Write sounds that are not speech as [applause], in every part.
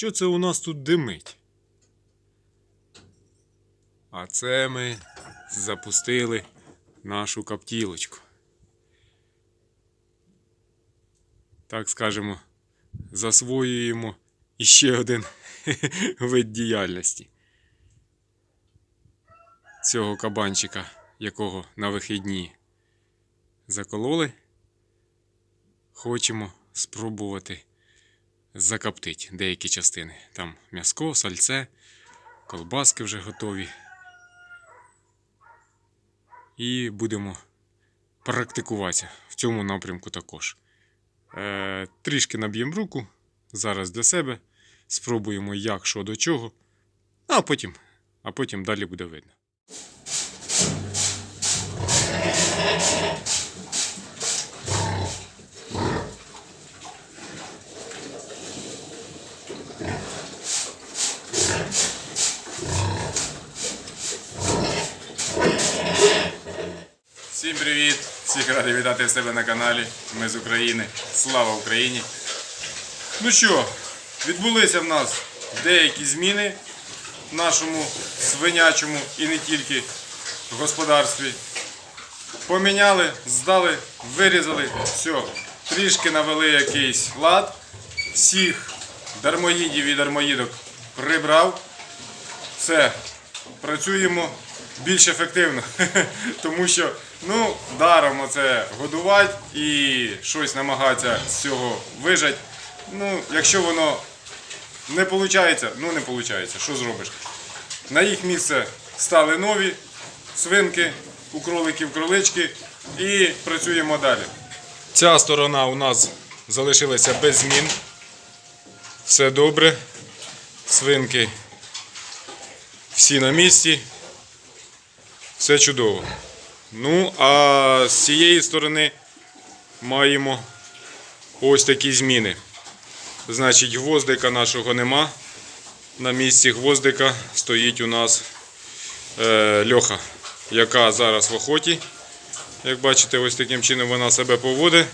що це у нас тут димить? А це ми запустили нашу каптілочку. Так скажемо, засвоюємо іще один [laughs] вид діяльності цього кабанчика, якого на вихідні закололи. Хочемо спробувати закоптити деякі частини. Там м'яско, сальце, колбаски вже готові. І будемо практикуватися в цьому напрямку також. Е, трішки наб'ємо руку зараз для себе. Спробуємо, як, що до чого. А потім, а потім далі буде видно. Всім привіт! Всіх радий вітати себе на каналі. Ми з України. Слава Україні! Ну що, відбулися в нас деякі зміни в нашому свинячому і не тільки господарстві. Поміняли, здали, вирізали, все. Трішки навели якийсь лад. Всіх дармоїдів і дармоїдок прибрав. Все, працюємо більш ефективно. [laughs] Тому що ну, даром оце годувати і щось намагатися з цього вижати. Ну, якщо воно не виходить, ну не виходить. Що зробиш? На їх місце стали нові свинки, у кроликів кролички і працюємо далі. Ця сторона у нас залишилася без змін. Все добре. Свинки всі на місці. Все чудово. Ну, а з цієї сторони маємо ось такі зміни. Значить, гвоздика нашого нема. На місці гвоздика стоїть у нас е, льоха, яка зараз в охоті. Як бачите, ось таким чином вона себе поводить.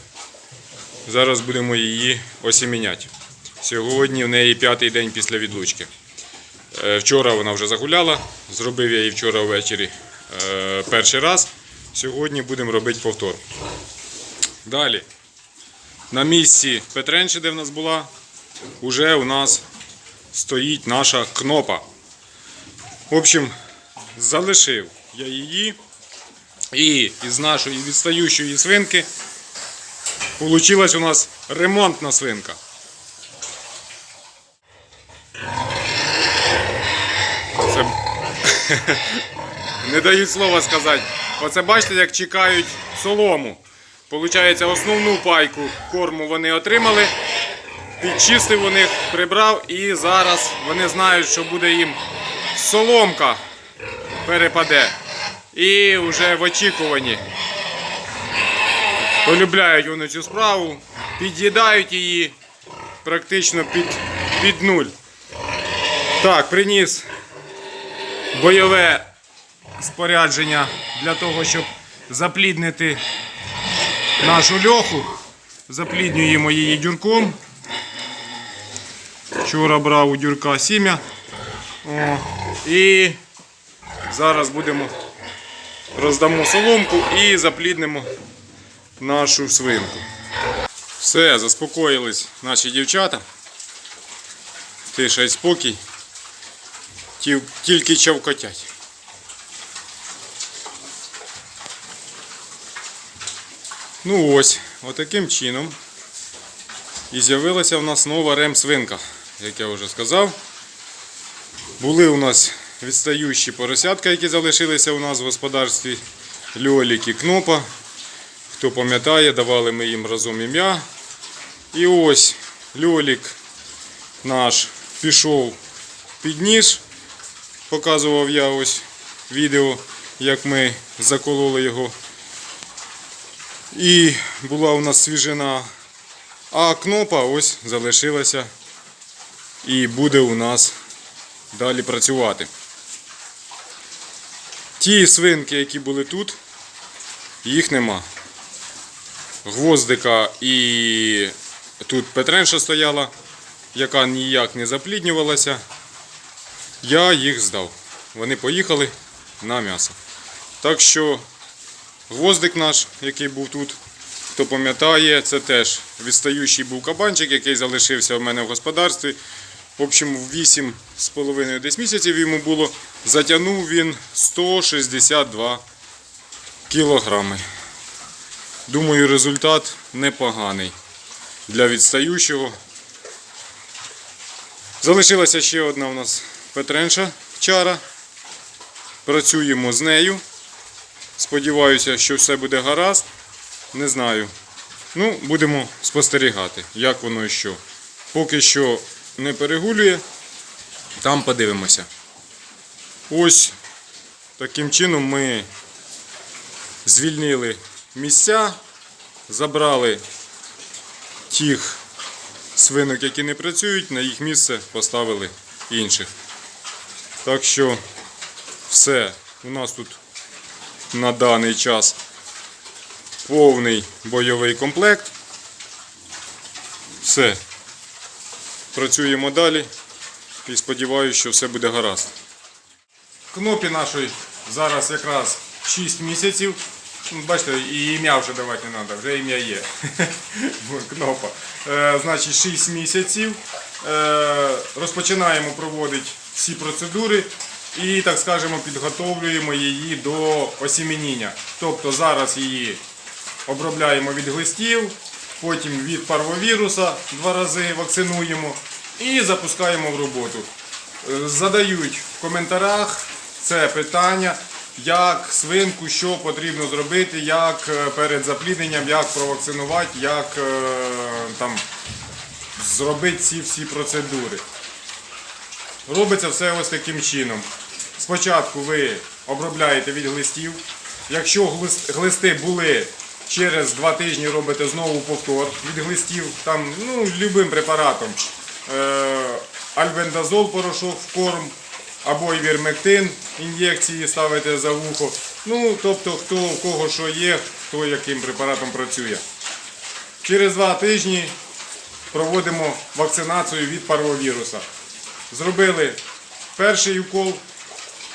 Зараз будемо її осіміняти. Сьогодні в неї п'ятий день після відлучки. Е, Вчора вона вже загуляла, зробив я її вчора ввечері е, перший раз. Сьогодні будемо робити повтор. Далі. На місці Петренші, де в нас була, вже у нас стоїть наша кнопа. В общем, залишив я її. І із нашої відстаючої свинки Получилась у нас ремонтна свинка. Це... [laughs] Не дають слова сказати. Оце бачите, як чекають солому. Получається, основну пайку корму вони отримали. Підчистив у них, прибрав і зараз вони знають, що буде їм соломка перепаде. І вже в очікуванні. Полюбляють вони цю справу, під'їдають її практично під, під нуль. Так, приніс бойове спорядження для того, щоб запліднити нашу льоху. Запліднюємо її дюрком. Вчора брав у дюрка сім'я. І зараз будемо роздамо соломку і запліднимо нашу свинку. Все, заспокоїлись наші дівчата. Тиша й спокій. Тільки чавкотять. Ну ось, отаким чином. І з'явилася в нас нова рем-свинка, як я вже сказав. Були у нас відстаючі поросятка, які залишилися у нас в господарстві. Льолік і кнопа. Хто пам'ятає, давали ми їм разом ім'я. І ось льолік наш пішов під ніж. Показував я ось відео, як ми закололи його. І була у нас свіжина. А кнопа ось залишилася і буде у нас далі працювати. Ті свинки, які були тут, їх нема. Гвоздика і тут Петренша стояла, яка ніяк не запліднювалася. Я їх здав. Вони поїхали на м'ясо. Так що гвоздик наш, який був тут, хто пам'ятає, це теж відстаючий був кабанчик, який залишився в мене в господарстві. В общем, 8,5 десь місяців йому було. Затягнув він 162 кілограми. Думаю, результат непоганий для відстаючого. Залишилася ще одна у нас Петренша чара. Працюємо з нею. Сподіваюся, що все буде гаразд. Не знаю. Ну, будемо спостерігати, як воно і що. Поки що не перегулює, там подивимося. Ось таким чином ми звільнили місця, забрали тих свинок, які не працюють, на їх місце поставили інших. Так що все, у нас тут на даний час повний бойовий комплект. Все. Працюємо далі і сподіваюся, що все буде гаразд. Кнопі нашої зараз якраз 6 місяців. Ну, Бачите, і ім'я вже давати не треба, вже ім'я є. [laughs] Кнопа. Е, значить, 6 місяців. Е, розпочинаємо проводити всі процедури і, так скажемо, підготовлюємо її до осіменіння. Тобто зараз її обробляємо від глистів, потім від парвовіруса два рази вакцинуємо і запускаємо в роботу. Е, Задають в коментарях це питання, як свинку, що потрібно зробити, як е, перед заплідненням, як провакцинувати, як е, там зробити ці всі процедури. Робиться все ось таким чином. Спочатку ви обробляєте від глистів. Якщо глисти були через два тижні, робите знову повтор від глистів, там, ну, любим препаратом. Е, альбендазол порошок в корм, або івірмектин, ін'єкції ставите за вухо. Ну, тобто, хто у кого що є, хто яким препаратом працює. Через два тижні проводимо вакцинацію від парвовіруса. Зробили перший укол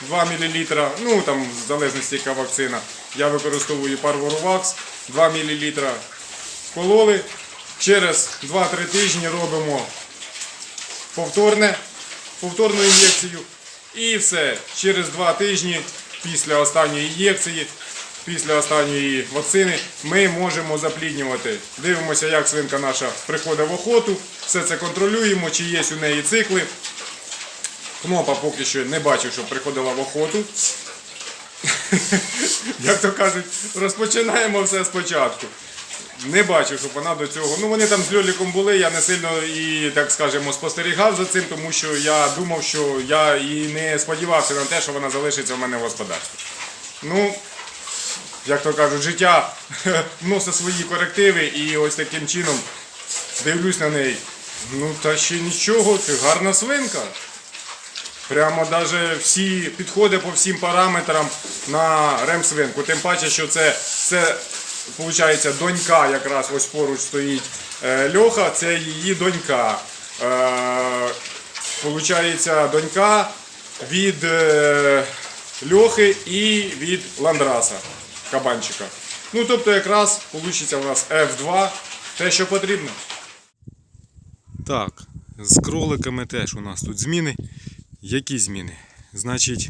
2 мл, ну там в залежності яка вакцина. Я використовую парворувакс 2 мл. Кололи. Через 2-3 тижні робимо повторне, повторну ін'єкцію. І все. Через 2 тижні після останньої ін'єкції, після останньої вакцини, ми можемо запліднювати. Дивимося, як свинка наша приходить в охоту. Все це контролюємо, чи є у неї цикли. Кнопа поки що не бачив, щоб приходила в охоту. [laughs] Як то кажуть, розпочинаємо все спочатку. Не бачив, щоб вона до цього. Ну вони там з Льоліком були, я не сильно і, так скажемо, спостерігав за цим, тому що я думав, що я і не сподівався на те, що вона залишиться в мене в господарстві. Ну, як то кажуть, життя [laughs] вносить свої корективи і ось таким чином дивлюсь на неї. Ну та ще нічого, це гарна свинка. Прямо навіть всі підходи по всім параметрам на ремсвинку. Тим паче, що це, це виходить, донька якраз ось поруч стоїть е, Льоха, це її донька. Е, Получається, донька від е, Льохи і від Ландраса, кабанчика. Ну, тобто якраз вийде у нас F2, те, що потрібно. Так, з кроликами теж у нас тут зміни. Які зміни? Значить,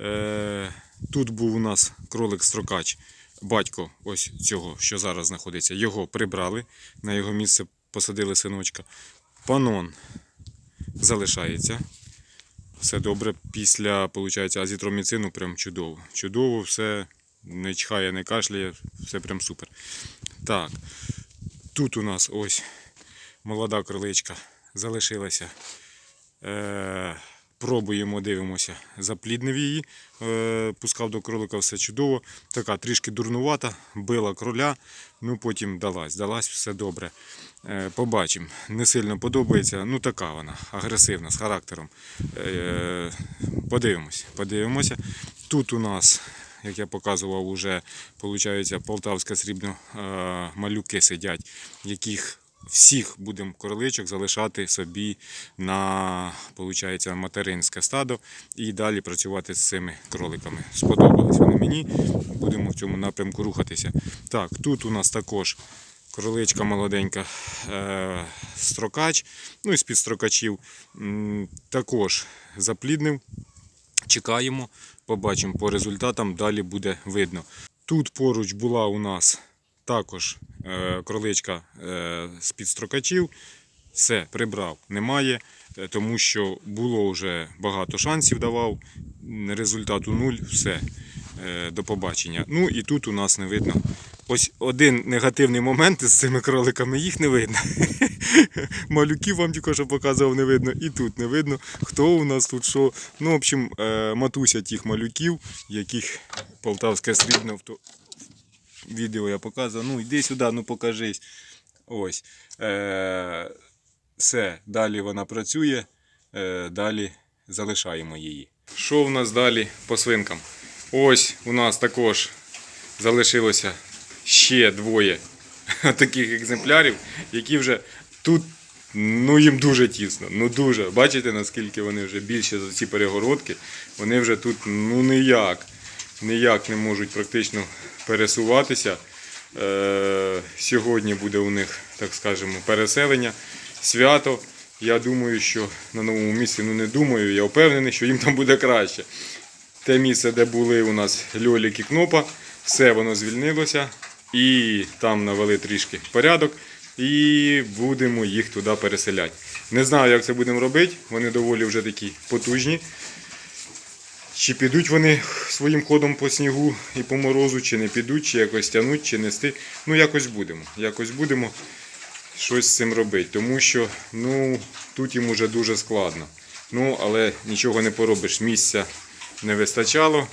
е, тут був у нас кролик-строкач, батько ось цього, що зараз знаходиться. Його прибрали, на його місце посадили синочка. Панон залишається. Все добре. Після, виходить, азітроміцину прям чудово. Чудово, все не чхає, не кашляє, все прям супер. Так, тут у нас ось молода кроличка залишилася. Е, Пробуємо, дивимося, запліднив її, е, пускав до кролика все чудово. Така трішки дурнувата, била кроля, ну потім далась, далась все добре. Е, Побачимо. Не сильно подобається. Ну така вона, агресивна, з характером. Е, Подивимось, подивимося. Тут у нас, як я показував, уже виходить, полтавська срібно малюки сидять, яких всіх будемо короличок залишати собі на виходить, материнське стадо і далі працювати з цими кроликами. Сподобались вони мені, будемо в цьому напрямку рухатися. Так, тут у нас також кроличка молоденька, е, строкач, ну і з-під строкачів також запліднив. Чекаємо, побачимо по результатам, далі буде видно. Тут поруч була у нас також е, кроличка е, з під строкачів. Все, прибрав, немає, е, тому що було вже багато шансів давав. Результату нуль, все. До побачення. Ну і тут у нас не видно. Ось один негативний момент з цими кроликами, їх не видно. [laughs] Малюків вам тільки що показував, не видно, і тут не видно, хто у нас тут що. Ну, в общем, матуся тих малюків, яких полтавське срібно відео я показував. Ну, йди сюди, ну покажись. Ось. Е, все, далі вона працює, е, далі залишаємо її. Що в нас далі по свинкам? Ось у нас також залишилося ще двоє [laughs] таких екземплярів, які вже тут ну їм дуже тісно. Ну дуже. Бачите, наскільки вони вже більше за ці перегородки. Вони вже тут ну ніяк, ніяк не можуть практично пересуватися. Е, сьогодні буде у них, так скажемо, переселення, свято. Я думаю, що на новому місці, ну не думаю, я впевнений, що їм там буде краще. Те місце, де були у нас Льолік і Кнопа, все воно звільнилося. І там навели трішки порядок. І будемо їх туди переселяти. Не знаю, як це будемо робити. Вони доволі вже такі потужні. Чи підуть вони своїм ходом по снігу і по морозу, чи не підуть, чи якось тянуть, чи нести. Ну, якось будемо. Якось будемо щось з цим робити. Тому що ну, тут їм уже дуже складно. Ну, але нічого не поробиш. Місця не вистачало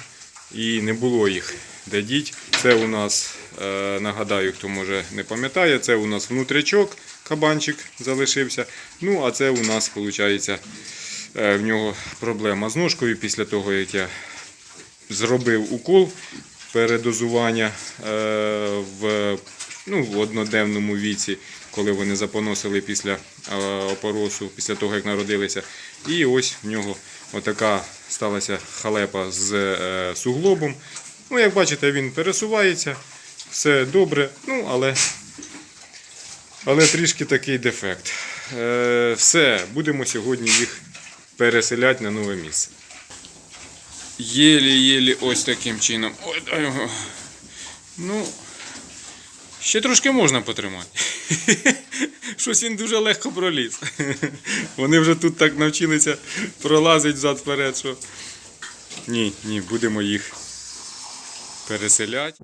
і не було їх де діть. Це у нас, е, нагадаю, хто може не пам'ятає, це у нас внутрячок, кабанчик залишився. Ну, а це у нас, виходить, в нього проблема з ножкою після того, як я зробив укол передозування е, в, ну, одноденному віці, коли вони запоносили після е, опоросу, після того, як народилися. І ось в нього отака сталася халепа з е, суглобом. Ну, як бачите, він пересувається, все добре, ну, але, але трішки такий дефект. Е, все, будемо сьогодні їх переселяти на нове місце. Єлі-єлі ось таким чином. Ой, дай його. Ну, ще трошки можна потримати. [laughs] Щось він дуже легко проліз. [laughs] Вони вже тут так навчилися пролазити взад-вперед, що. Ні, ні, будемо їх переселяти.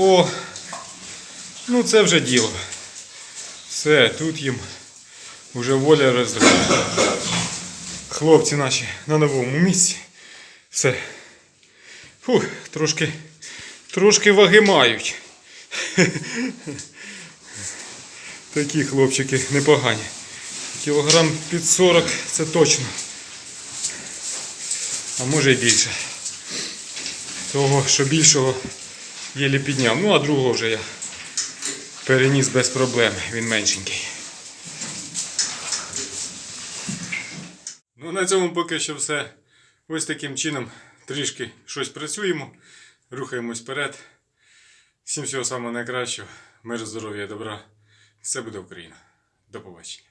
О, ну це вже діло. Все, тут їм вже воля розриває. Хлопці наші на новому місці. Все. Фух, трошки, трошки ваги мають. Такі хлопчики непогані. Кілограм під 40 це точно. А може і більше. Того, що більшого єлі підняв. Ну, а другого вже я переніс без проблем. Він меншенький. Ну, на цьому поки що все. Ось таким чином трішки щось працюємо, рухаємось вперед. Всім всього самого найкращого. Мир, здоров'я, добра. Все буде Україна. До побачення.